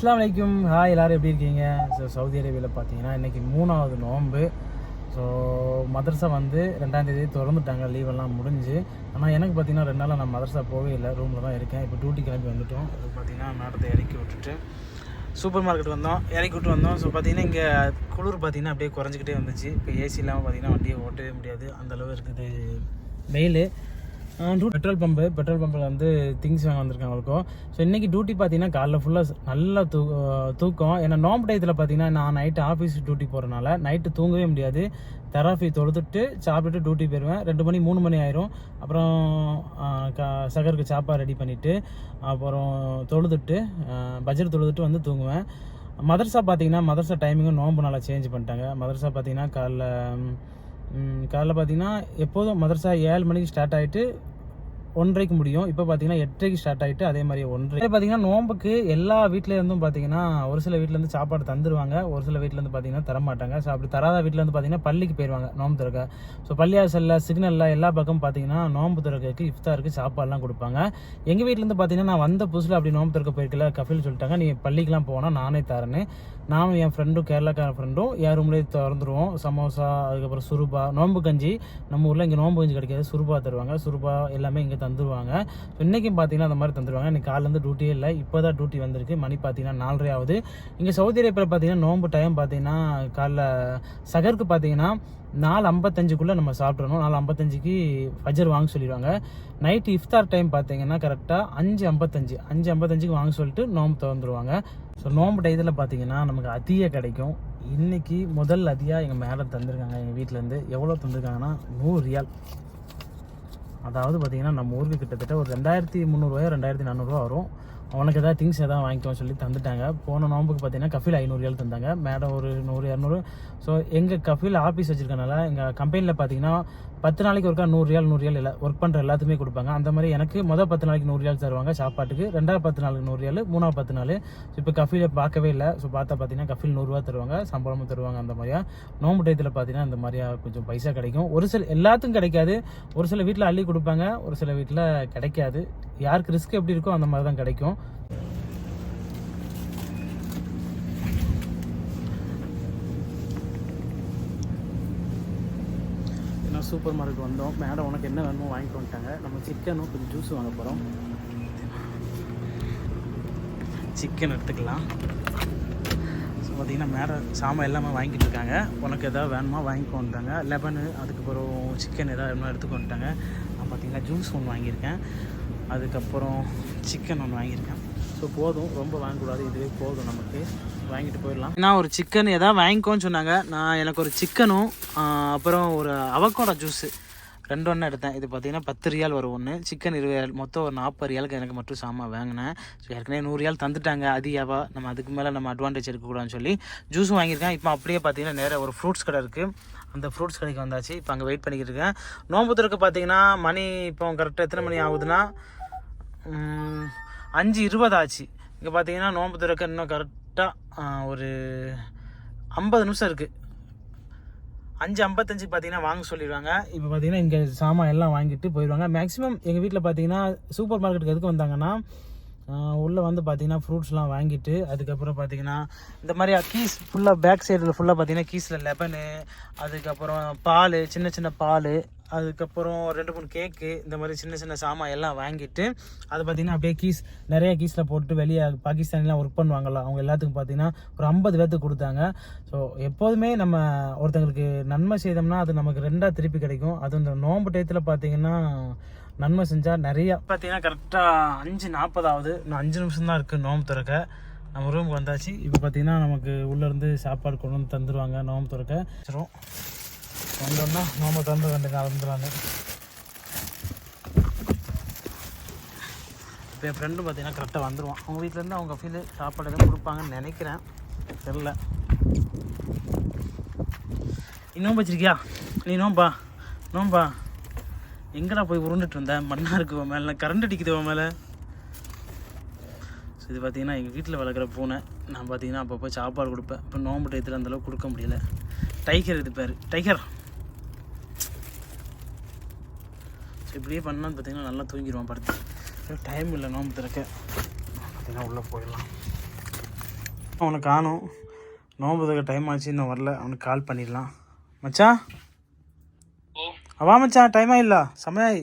அஸ்லாம் வலைக்கும் ஹாய் எல்லோரும் எப்படி இருக்கீங்க? ஸோ சவுதி அரேபியாவில் பார்த்தீங்கன்னா இன்றைக்கி மூணாவது நோன்பு ஸோ மதரசா வந்து ரெண்டாம் தேதி திறந்துட்டாங்க. லீவெல்லாம் முடிஞ்சு. ஆனால் எனக்கு பார்த்தீங்கன்னா ரெண்டு நாளாக நான் மதரசா போகவே இல்லை. ரூமில் தான் இருக்கேன். இப்போ டியூட்டி கிளம்பி வந்துட்டோம். அது பார்த்தீங்கன்னா மேடத்தை இறக்கி விட்டுட்டு சூப்பர் மார்க்கெட் வந்தோம். இறக்கி விட்டு வந்தோம். ஸோ பார்த்தீங்கன்னா இங்கே குளிர் பார்த்தீங்கன்னா அப்படியே குறைஞ்சிக்கிட்டே வந்துச்சு. இப்போ ஏசி இல்லாமல் பார்த்தீங்கன்னா வண்டியை ஓட்டவே முடியாது. அந்தளவு இருக்குது. வெயில் பெட்ரோல் பம்பு பெட்ரோல் பம்பில் வந்து திங்ஸ் வாங்க வந்திருக்காங்க அவளுக்கும் ஸோ இன்றைக்கி டியூட்டி பார்த்தீங்கன்னா காலைல ஃபுல்லாக நல்லா தூ தூக்கம். ஏன்னா நோம்பு டயத்தில் பார்த்தீங்கன்னா நான் நைட்டு ஆஃபீஸ் டியூட்டி போகிறனால நைட்டு தூங்கவே முடியாது. தெராஃபி தொழுதுட்டு சாப்பிட்டுட்டு டியூட்டி போயிடுவேன் ரெண்டு மணி மூணு மணி ஆயிரும். அப்புறம் க சகருக்கு சாப்பாடு ரெடி பண்ணிவிட்டு அப்புறம் தொழுதுட்டு பட்ஜெட் தொழுதுட்டு வந்து தூங்குவேன். மதர்சா பார்த்தீங்கன்னா மதர்சா டைமிங்கும் நோம்பு நல்லா சேஞ்ச் பண்ணிட்டாங்க. மதர்சா பார்த்தீங்கன்னா காலைல காலைல பார்த்தீங்கன்னா எப்போதும் மதரசா ஏழு மணிக்கு ஸ்டார்ட் ஆகிட்டு ஒன்றரைக்கு முடியும். இப்போ பார்த்தீங்கன்னா எட்டரைக்கு ஸ்டார்ட் ஆகிட்டு அதே மாதிரி ஒன்றரை. பார்த்தீங்கன்னா நோம்புக்கு எல்லா வீட்டிலேருந்தும் இருந்தும் பார்த்தீங்கன்னா ஒரு சில வீட்டிலேருந்து இருந்து சாப்பாடு தந்துருவாங்க. ஒரு சில வீட்டிலேருந்து பார்த்தீங்கன்னா தரமாட்டாங்க ஸோ அப்படி தராத வீட்டிலேருந்து பார்த்தீங்கன்னா பள்ளிக்கு போயிடுவாங்க நோம்பு திறக்க. ஸோ பள்ளியாசல்ல சிக்னலில் எல்லா பக்கம் பார்த்தீங்கன்னா நோம்பு திறக்கக்கு இஃப்தாருக்கு சாப்பாடுலாம் கொடுப்பாங்க. எங்கள் வீட்டிலேருந்து பார்த்தீங்கன்னா நான் வந்த புதுசில் அப்படி நோம்பு திறக்க போயிருக்கல கஃபில் சொல்லிட்டாங்க. நீ பள்ளிக்கெலாம் போனால் நானே தரேன்னு. நானும் என் ஃப்ரெண்டும் கேரளாக்கார ஃப்ரெண்டும் என் ரூம்லேயே திறந்துருவோம். சமோசா அதுக்கப்புறம் சுருபா நோம்பு கஞ்சி. நம்ம ஊரில் இங்கே நோம்பு கஞ்சி கிடைக்காது சுருபா தருவாங்க. சுருபா எல்லாமே இங்கே தந்துருவாங்க. ஸோ இன்றைக்கும் பார்த்தீங்கன்னா அந்த மாதிரி தந்துருவாங்க. இன்னைக்கு காலேருந்து டியூட்டியே இல்லை. இப்போ தான் டியூட்டி வந்திருக்கு. மணி பார்த்தீங்கன்னா நாலரை ஆகுது இங்கே சவுதி அரேபியாவில் பார்த்தீங்கன்னா நோம்பு டைம் பார்த்தீங்கன்னா காலைல சகருக்கு பார்த்தீங்கன்னா நாலு ஐம்பத்தஞ்சுக்குள்ளே நம்ம சாப்பிட்றணும் நாலு ஐம்பத்தஞ்சுக்கு ஃபஜர் வாங்க சொல்லிடுவாங்க. நைட்டு இஃப்தார் டைம் பார்த்தீங்கன்னா கரெக்டாக அஞ்சு ஐம்பத்தஞ்சு. அஞ்சு ஐம்பத்தஞ்சுக்கு வாங்க சொல்லிட்டு நோம்பு திறந்துருவாங்க. ஸோ நோம்பு டயத்தில் பார்த்தீங்கன்னா நமக்கு அதிக கிடைக்கும். இன்றைக்கி முதல் அதியாக எங்கள் மேலே தந்திருக்காங்க எங்கள் வீட்டிலேருந்து எவ்வளோ தந்திருக்காங்கன்னா நூறு ரியால். அதாவது பார்த்தீங்கன்னா நம்ம ஊருக்கு கிட்டத்தட்ட ஒரு ரெண்டாயிரத்தி முந்நூறுவாயோ ரெண்டாயிரத்தி நானூறுரூவா வரும். அவனுக்கு ஏதாவது திங்ஸ் எதாவது வாங்கிக்கோன்னு சொல்லி தந்துட்டாங்க. போன நோம்புக்கு பார்த்தீங்கன்னா கஃபில் ஐநூறு ஏழு தந்தாங்க. மேடம் ஒரு நூறு இரநூறு. ஸோ எங்கள் கஃபில் ஆஃபீஸ் வச்சுருக்கனால எங்கள் கம்பெனியில் பார்த்தீங்கன்னா பத்து நாளைக்கு ஒருக்கா நூறு ரியால் நூறு ரியால் இல்லை ஒர்க் பண்ணுற எல்லாத்துமே கொடுப்பாங்க. அந்த மாதிரி எனக்கு மொதல் பத்து நாளைக்கு நூறு ரியால் தருவாங்க சாப்பாட்டுக்கு. ரெண்டாவது பத்து நாளுக்கு நூறு ரியால் மூணாவது பத்து நாள். ஸோ இப்போ கஃபியில் பார்க்கவே இல்லை. ஸோ பார்த்தா பார்த்தீங்கன்னா கஃபில் நூறுரூவா தருவாங்க சம்பளமும் தருவாங்க அந்த மாதிரியா. நோம்பு டயத்தில் பார்த்தீங்கன்னா அந்த மாதிரியா கொஞ்சம் பைசா கிடைக்கும். ஒரு சில எல்லாத்துக்கும் கிடைக்காது. ஒரு சில வீட்டில் அள்ளி கொடுப்பாங்க ஒரு சில வீட்டில் கிடைக்காது. யாருக்கு ரிஸ்க் எப்படி இருக்கோ அந்த மாதிரி தான் கிடைக்கும். ஏன்னா சூப்பர் மார்க்கெட் வந்தோம். மேடம் உனக்கு என்ன வேணுமோ வாங்கிட்டு வந்துட்டாங்க. நம்ம சிக்கனும் கொஞ்சம் ஜூஸ் வாங்க போகிறோம் சிக்கன் எடுத்துக்கலாம். ஸோ பார்த்தீங்கன்னா மேடம் சாமான் எல்லாமே வாங்கிட்டு இருக்காங்க. உனக்கு எதாவது வேணுமா வாங்கிட்டு வந்துட்டாங்க. லெமனு அதுக்கப்புறம் சிக்கன் எதாவது வேணுமா எடுத்துட்டு வந்துட்டாங்க. நான் பார்த்தீங்கன்னா ஜூஸ் ஒன்று வாங்கியிருக்கேன். அதுக்கப்புறம் சிக்கன் ஒன்று வாங்கியிருக்கேன். ஸோ போதும். ரொம்ப வாங்கக்கூடாது. இதுவே போதும் நமக்கு. வாங்கிட்டு போயிடலாம். நான் ஒரு சிக்கன் எதாவது வாங்கிக்கோன்னு சொன்னாங்க. நான் எனக்கு ஒரு சிக்கனும் அப்புறம் ஒரு அவக்கோடா ஜூஸு ரெண்டு ஒன்று எடுத்தேன். இது பார்த்தீங்கன்னா பத்து ரியால் வரும் ஒன்று சிக்கன் இருபது மொத்தம் ஒரு நாற்பது ரியாலுக்கு எனக்கு மட்டும் சாமான் வாங்கினேன். ஸோ ஏற்கனவே நூறு ரியால் தந்துட்டாங்க. அதிகாவா நம்ம அதுக்கு மேலே நம்ம அட்வான்டேஜ் எடுக்கக்கூடாதுன்னு சொல்லி ஜூஸும் வாங்கியிருக்கேன். இப்போ அப்படியே பார்த்தீங்கன்னா நேராக ஒரு ஃப்ரூட்ஸ் கடை இருக்குது அந்த ஃப்ரூட்ஸ் கடைக்கு வந்தாச்சு. இப்போ அங்கே வெயிட் பண்ணிக்கிட்டு இருக்கேன். நோம்பு திறக்க பார்த்தீங்கன்னா மணி இப்போ கரெக்டாக எத்தனை மணி ஆகுதுன்னா அஞ்சு இருபது ஆச்சு. இங்கே பார்த்தீங்கன்னா நோம்பு திறக்க இன்னும் கரெக்ட் கரெக்டாக ஒரு ஐம்பது நிமிஷம் இருக்குது அஞ்சு ஐம்பத்தஞ்சுக்கு பார்த்தீங்கன்னா வாங்க சொல்லிடுவாங்க இப்போ பார்த்தீங்கன்னா இங்கே சாமான் எல்லாம் வாங்கிட்டு போயிடுவாங்க மேக்ஸிமம் எங்கள் வீட்டில் பார்த்தீங்கன்னா சூப்பர் மார்க்கெட்டுக்கு எதுக்கு வந்தாங்கன்னா உள்ளே வந்து பார்த்தீங்கன்னா ஃப்ரூட்ஸ்லாம் வாங்கிட்டு அதுக்கப்புறம் பார்த்தீங்கன்னா இந்த மாதிரி கீஸ் ஃபுல்லாக பேக் சைடில் ஃபுல்லாக பார்த்தீங்கன்னா கீஸில் லெபனு அதுக்கப்புறம் பால் சின்ன சின்ன பால் அதுக்கப்புறம் ரெண்டு மூணு கேக்கு இந்த மாதிரி சின்ன சின்ன சாமான் எல்லாம் வாங்கிட்டு அது பார்த்தீங்கன்னா அப்படியே கீஸ் நிறைய கீஸில் போட்டு வெளியே பாகிஸ்தானிலாம் ஒர்க் பண்ணுவாங்களா அவங்க எல்லாத்துக்கும் பார்த்தீங்கன்னா ஒரு ஐம்பது பேர்த்துக்கு கொடுத்தாங்க. ஸோ எப்போதுமே நம்ம ஒருத்தங்களுக்கு நன்மை செய்தோம்னா அது நமக்கு ரெண்டாக திருப்பி கிடைக்கும். அது இந்த நோம்பு டயத்தில் பார்த்தீங்கன்னா நன்மை செஞ்சால் நிறையா பார்த்தீங்கன்னா கரெக்டாக அஞ்சு நாற்பதாவது இன்னும் அஞ்சு நிமிஷம் தான் இருக்குது நோம்பு திறக்க. நம்ம ரூமுக்கு வந்தாச்சு. இப்போ பார்த்தீங்கன்னா நமக்கு உள்ளேருந்து சாப்பாடு கொண்டு வந்து தந்துடுவாங்க நோம்பு திறக்க. சரி வந்தோம்னா நோம்பு திறந்து ரெண்டு கலந்துருவாங்க இப்போ என் ஃப்ரெண்டும் பார்த்தீங்கன்னா கரெக்டாக வந்துடுவான் அவங்க வீட்டிலேருந்து அவங்க ஃபீல் சாப்பாடு எதுவும் கொடுப்பாங்கன்னு நினைக்கிறேன். தெரில நீ வச்சிருக்கியா? நீ நோம்பா நோம்பா எங்கடா போய் உருண்டுட்டு இருந்த? மண்ணாக இருக்கு மேலே. கரண்ட் அடிக்குது உன் மேலே. ஸோ இது பார்த்தீங்கன்னா எங்கள் வீட்டில் வளர்க்குற பூனை. நான் பார்த்தீங்கன்னா அப்பப்போ சாப்பாடு கொடுப்பேன். இப்போ நோம்பு டயத்தில் அந்தளவுக்கு கொடுக்க முடியல. டைகர் இது பேர். டைகர் ஸோ இப்படியே பண்ணால் பார்த்தீங்கன்னா நல்லா தூங்கிடுவான் படுத்து டைம் இல்லை நோம்பு திறக்க. பார்த்தீங்கன்னா உள்ளே போயிடலாம். அவனை காணும். நோம்பு திறக்க டைம் ஆச்சு இன்னும் வரல. அவனுக்கு கால் பண்ணிடலாம். மச்சா? வா மச்சான் டைம் ஆயிடலாம் சமயம்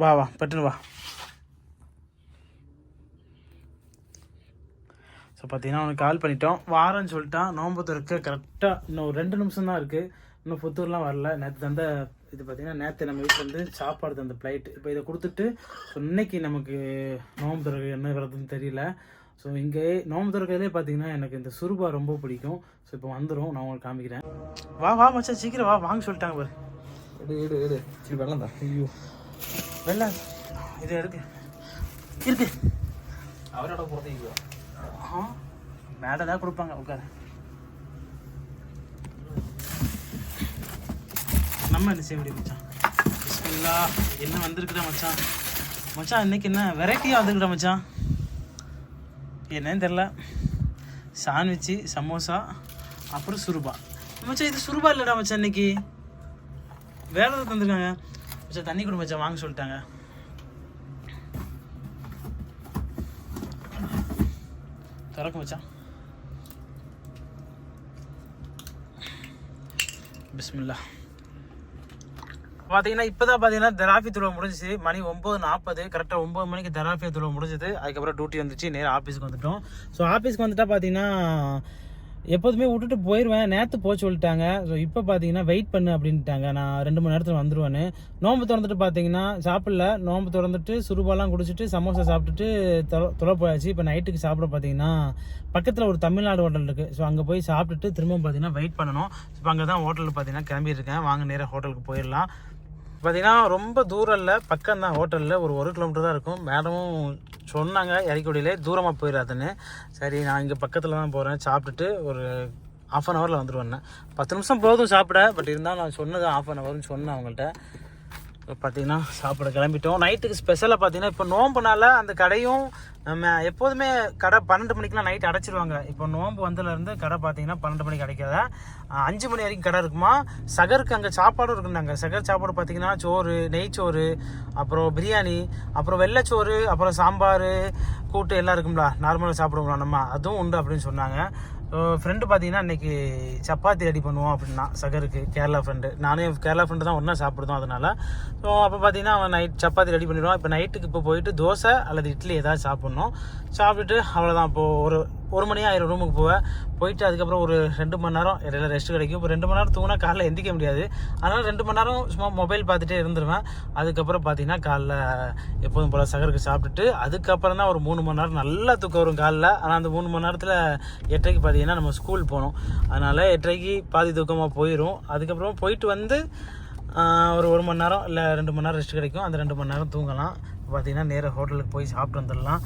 வா வா. பட்டுன்னு வா. ஸோ பார்த்தீங்கன்னா அவனுக்கு கால் பண்ணிட்டோம். வாரம்னு சொல்லிட்டான். நோம்பு திறக்க கரெக்டாக இன்னும் ரெண்டு நிமிஷம் தான் இருக்குது இன்னும் புத்தூர்லாம் வரல. நேற்று தந்த இது பார்த்தீங்கன்னா நேற்று நம்ம வீட்டில் வந்து சாப்பாடு தந்த ஃப்ளைட் இப்போ இதை கொடுத்துட்டு ஸோ இன்னைக்கு நமக்கு நோம்பு திறக்க என்ன வருதுன்னு தெரியல. ஸோ இங்கே நோம்பு திறக்கிறதே பார்த்தீங்கன்னா எனக்கு இந்த சுருபா ரொம்ப பிடிக்கும். ஸோ இப்போ வந்துடும் நான் உங்களுக்கு காமிக்கிறேன். வா வா மச்சான். சீக்கிரம் வா. வாங்க சொல்லிட்டாங்க பாரு. எடு எடு எடு. சரி வெள்ளம் தான். ஐயோ. வெள்ள இது இருக்கு இருக்கு. அவரோட போகிறீங்க ஆ மேடை தான் கொடுப்பாங்க உட்கார. நம்ம என்ன செய்ய முடியும் மச்சான்? பிஸ்மில்லா என்ன வந்திருக்குற மச்சான்? மச்சான் இன்றைக்கி என்ன வெரைட்டியாக வந்துருக்குற மச்சான்? என்னன்னு தெரில சாண்ட்விச்சு சமோசா அப்புறம் சுருபா. மச்சான் இது சுருபா இல்லைடா மச்சான் இன்னைக்கு. வேலை தந்துருக்காங்க. மச்சான் தண்ணி கொடு மச்சான் வாங்க சொல்லிட்டாங்க. திறக்க வச்சான் பிஸ்மில்லா. பார்த்தீங்கன்னா இப்போ தான் பார்த்தீங்கன்னா தெராஃபி துருவம் முடிஞ்சுச்சு. மணி ஒம்பது நாற்பது கரெக்டாக ஒம்பது மணிக்கு தெராஃபி துருவம் முடிஞ்சது. அதுக்கப்புறம் டியூட்டி வந்துச்சு. நேராக ஆஃபீஸ்க்கு வந்துட்டோம். ஸோ ஆஃபீஸ்க்கு வந்துட்டா பார்த்தீங்கன்னா எப்போதுமே விட்டுட்டு போயிடுவேன் நேற்று போக சொல்லிட்டாங்க. ஸோ இப்போ பார்த்தீங்கன்னா வெயிட் பண்ணு அப்படின்ட்டாங்க நான் ரெண்டு மணி நேரத்தில் வந்துடுவேன்னு நோம்பு திறந்துட்டு பார்த்தீங்கன்னா சாப்பிடல. நோம்பு திறந்துட்டு சுருபாலாம் குடிச்சிட்டு சமோசா சாப்பிட்டுட்டு தொலை போயாச்சு. இப்போ நைட்டுக்கு சாப்பிட பார்த்தீங்கன்னா பக்கத்தில் ஒரு தமிழ்நாடு ஹோட்டல் இருக்குது ஸோ அங்கே போய் சாப்பிட்டுட்டு திரும்ப பார்த்தீங்கன்னா வெயிட் பண்ணணும். இப்போ அங்கே தான் ஹோட்டலில் பார்த்தீங்கன்னா கிளம்பியிருக்கேன். வாங்க நேராக ஹோட்டலுக்கு போயிடலாம். பார்த்தீங்கன்னா ரொம்ப தூரம் இல்லை பக்கம் தான் ஹோட்டலில். ஒரு ஒரு கிலோமீட்டர் தான் இருக்கும். மேடமும் சொன்னாங்க இறக்கிவிடையிலே தூரமாக போயிடாதுன்னு சரி நான் இங்கே பக்கத்தில் தான் போகிறேன் சாப்பிட்டுட்டு ஒரு ஆஃப் அன் ஹவரில் வந்துடுவேன் பத்து நிமிஷம் போதும் சாப்பிட பட் இருந்தாலும் நான் சொன்னது ஆஃப் அன் ஹவர்னு சொன்னேன் அவங்கள்ட்ட. இப்போ பார்த்தீங்கன்னா சாப்பிட கிளம்பிட்டோம். நைட்டுக்கு ஸ்பெஷலாக பார்த்தீங்கன்னா இப்போ நோம்புனால அந்த கடையும் நம்ம எப்போதுமே கடை பன்னெண்டு மணிக்கெலாம் நைட் அடைச்சிருவாங்க. இப்போ நோம்பு வந்ததுலேருந்து கடை பார்த்தீங்கன்னா பன்னெண்டு மணிக்கு அடைக்காத அஞ்சு மணி வரைக்கும் கடை இருக்குமா? சகருக்கு அங்கே சாப்பாடும் இருக்குன்னாங்க. சகர் சாப்பாடு பார்த்தீங்கன்னா சோறு நெய்ச்சோறு அப்புறம் பிரியாணி அப்புறம் வெள்ளைச்சோறு அப்புறம் சாம்பார் கூட்டு எல்லாம் இருக்கும்ல. நார்மலாக சாப்பிடுவோம்ல நம்ம. அதுவும் உண்டு அப்படின்னு சொன்னாங்க. ஃப்ரெண்டு பார்த்தீங்கன்னா இன்னைக்கு சப்பாத்தி ரெடி பண்ணுவோம் அப்படின்னா சகருக்கு கேரளா ஃப்ரெண்டு நானே கேரளா ஃப்ரெண்டு தான் ஒன்றா சாப்பிடுதோம் அதனால. ஸோ அப்போ பார்த்தீங்கன்னா அவன் நைட் சப்பாத்தி ரெடி பண்ணிடுவான். இப்போ நைட்டுக்கு இப்போ போயிட்டு தோசை அல்லது இட்லி ஏதாவது சாப்பிட்ணும். சாப்பிட்டுட்டு அவ்வளோதான் இப்போது ஒரு ஒரு மணி ஆயிரம் ரூமுக்கு போவேன் போயிட்டு அதுக்கப்புறம் ஒரு ரெண்டு மணி நேரம் இடையில ரெஸ்ட் கிடைக்கும். இப்போ ரெண்டு மணி நேரம் தூங்கினா காலைல எந்திக்க முடியாது. அதனால் ரெண்டு மணி நேரம் சும்மா மொபைல் பார்த்துட்டே இருந்துருவேன். அதுக்கப்புறம் பார்த்தீங்கன்னா காலைல எப்போதும் போல் சகருக்கு சாப்பிட்டுட்டு அதுக்கப்புறம் தான் ஒரு மூணு மணி நேரம் நல்லா தூக்கம் வரும் காலைல. ஆனால் அந்த மூணு மணி நேரத்தில் எட்டைக்கு பார்த்தீங்கன்னா நம்ம ஸ்கூல் போகணும் அதனால் எட்டரைக்கு பாதி தூக்கமாக போயிடும் அதுக்கப்புறம் போயிட்டு வந்து ஒரு ஒரு மணி நேரம் இல்லை ரெண்டு மணி நேரம் ரெஸ்ட் கிடைக்கும். அந்த ரெண்டு மணி நேரம் தூங்கலாம். பார்த்தீங்கன்னா நேராக ஹோட்டலுக்கு போய் சாப்பிட்டு வந்துடலாம்.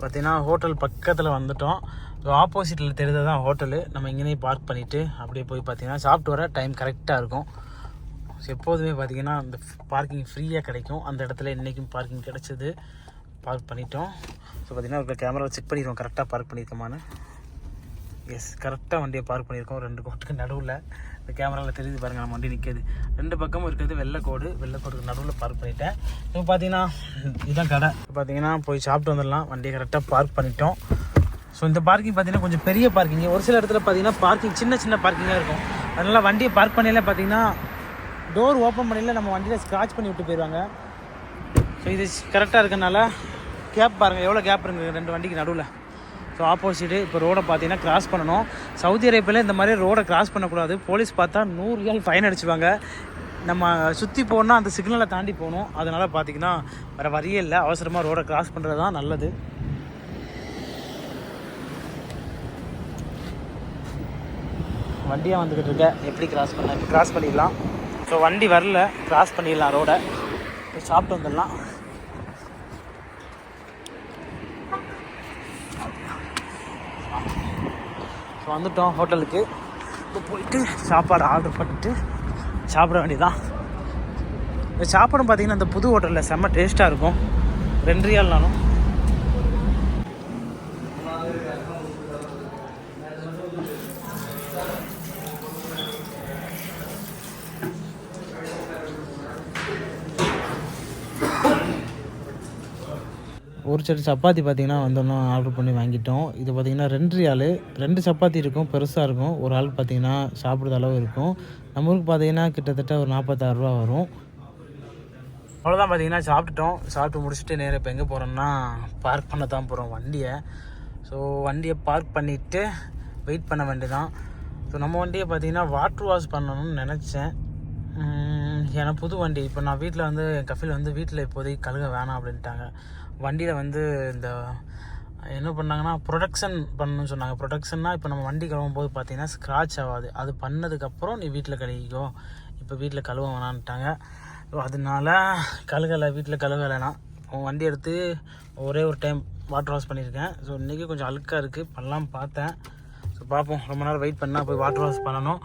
பார்த்தீங்கன்னா ஹோட்டல் பக்கத்தில் வந்துட்டோம். ஆப்போசிட்டில் தெரிஞ்சது தான் ஹோட்டலு நம்ம இங்கேயே பார்க் பண்ணிவிட்டு அப்படியே போய் பார்த்தீங்கன்னா சாப்பிட்டு வர டைம் கரெக்டாக இருக்கும். எப்போதுமே பார்த்தீங்கன்னா அந்த பார்க்கிங் ஃப்ரீயாக கிடைக்கும். அந்த இடத்துல இன்றைக்கும் பார்க்கிங் கிடச்சிது. பார்க் பண்ணிட்டோம். ஸோ பார்த்தீங்கன்னா ஒரு கேமரா செக் பண்ணிடுவோம் கரெக்டாக பார்க் பண்ணியிருக்கோமான்னு எஸ் கரெக்டாக வண்டியை பார்க் பண்ணியிருக்கோம் ரெண்டு கோட்டுக்கு நடுவில். இந்த கேமராவில் தெரியுது பாருங்கள் நம்ம வண்டி நிற்கிது ரெண்டு பக்கமும் இருக்கிறது வெள்ளைக்கோடு வெள்ளைக்கோடுக்கு நடுவில் பார்க் பண்ணிட்டேன். இப்போ பார்த்தீங்கன்னா இதுதான் கடை. இப்போ பார்த்தீங்கன்னா போய் சாப்பிட்டு வந்துடலாம். வண்டியை கரெக்டாக பார்க் பண்ணிட்டோம். ஸோ இந்த பார்க்கிங் பார்த்தீங்கன்னா கொஞ்சம் பெரிய பார்க்கிங் ஒரு சில இடத்துல பார்த்தீங்கன்னா பார்க்கிங் சின்ன சின்ன பார்க்கிங்காக இருக்கும். அதனால் வண்டியை பார்க் பண்ணையில் பார்த்தீங்கன்னா டோர் ஓப்பன் பண்ணையில் நம்ம வண்டியில் ஸ்க்ராட்ச் பண்ணி விட்டு போயிடுவாங்க. ஸோ இது கரெக்டாக இருக்கனால கேப் பாருங்கள் எவ்வளோ கேப் இருக்குது ரெண்டு வண்டிக்கு நடுவில். ஸோ ஆப்போசிட்டு இப்போ ரோடை பார்த்தீங்கன்னா கிராஸ் பண்ணணும். சவுதி அரேபியாவில் இந்த மாதிரி ரோடை கிராஸ் பண்ணக்கூடாது. போலீஸ் பார்த்தா நூறு ரியால் ஃபைன் அடிச்சுவாங்க. நம்ம சுற்றி போகணுன்னா அந்த சிக்னலை தாண்டி போகணும். அதனால் பார்த்தீங்கன்னா வேறு வரியே இல்லை. அவசரமாக ரோடை கிராஸ் பண்ணுறது தான் நல்லது. வண்டியாக வந்துக்கிட்டு இருக்க. எப்படி கிராஸ் பண்ண கிராஸ் பண்ணிடலாம். ஸோ வண்டி வரல. கிராஸ் பண்ணிடலாம் ரோடை போய் சாப்பிட்டு வந்துடலாம் ஸோ வந்துட்டோம் ஹோட்டலுக்கு. இப்போ போயிட்டு சாப்பாடு ஆர்டர் பண்ணிட்டு சாப்பிட வேண்டியதான் இந்த சாப்பாடும் பார்த்தீங்கன்னா இந்த புது ஹோட்டலில் செம்ம டேஸ்ட்டாக இருக்கும். ரெண்டு ரியால்னாலும். ஒரு ஒரு செட் சப்பாத்தி பார்த்தீங்கன்னா வந்தோன்னா ஆர்டர் பண்ணி வாங்கிட்டோம். இது பார்த்தீங்கன்னா ரெண்டு ஆள். ரெண்டு சப்பாத்தி இருக்கும் பெருசாக இருக்கும். ஒரு ஆள் பார்த்தீங்கன்னா சாப்பிட்ற அளவு இருக்கும். நம்ம ஊருக்கு பார்த்தீங்கன்னா கிட்டத்தட்ட ஒரு நாற்பத்தாறு ரூபா வரும். அவ்வளோதான் பார்த்தீங்கன்னா சாப்பிட்டுட்டோம். சாப்பிட்டு முடிச்சுட்டு நேராக இப்போ எங்கே போகிறோம்னா பார்க் பண்ண தான் போகிறோம் வண்டியை. ஸோ வண்டியை பார்க் பண்ணிவிட்டு வெயிட் பண்ண வேண்டியதான் ஸோ நம்ம வண்டியை பார்த்தீங்கன்னா வாட்ரு வாஷ் பண்ணணும்னு நினச்சேன். ஏன்னா புது வண்டி. இப்போ நான் வீட்டில் வந்து என் கஃபில் வந்து வீட்டில் இப்போதைக்கு கழுக வேணாம் அப்படின்ட்டாங்க. வண்டியில் வந்து இந்த என்ன பண்ணாங்கன்னா ப்ரொடக்ஷன் பண்ணணும்னு சொன்னாங்க. ப்ரொடக்ஷன்னா இப்போ நம்ம வண்டி கழுவும் போது பார்த்தீங்கன்னா ஸ்க்ராட்ச் ஆகாது. அது பண்ணதுக்கப்புறம் நீ வீட்டில் கழுவிக்கோ. இப்போ வீட்டில் கழுவ வேணான்ட்டாங்க ஸோ அதனால கழுகலை வீட்டில் கழுகலைனா வண்டி எடுத்து ஒரே ஒரு டைம் வாட்டர் வாஷ் பண்ணியிருக்கேன். ஸோ இன்றைக்கி கொஞ்சம் அழுக்காக இருக்குது பண்ணலாம் பார்த்தேன். ஸோ பார்ப்போம். ரொம்ப நேரம் வெயிட் பண்ணால் போய் வாட்டர் வாஷ் பண்ணணும்.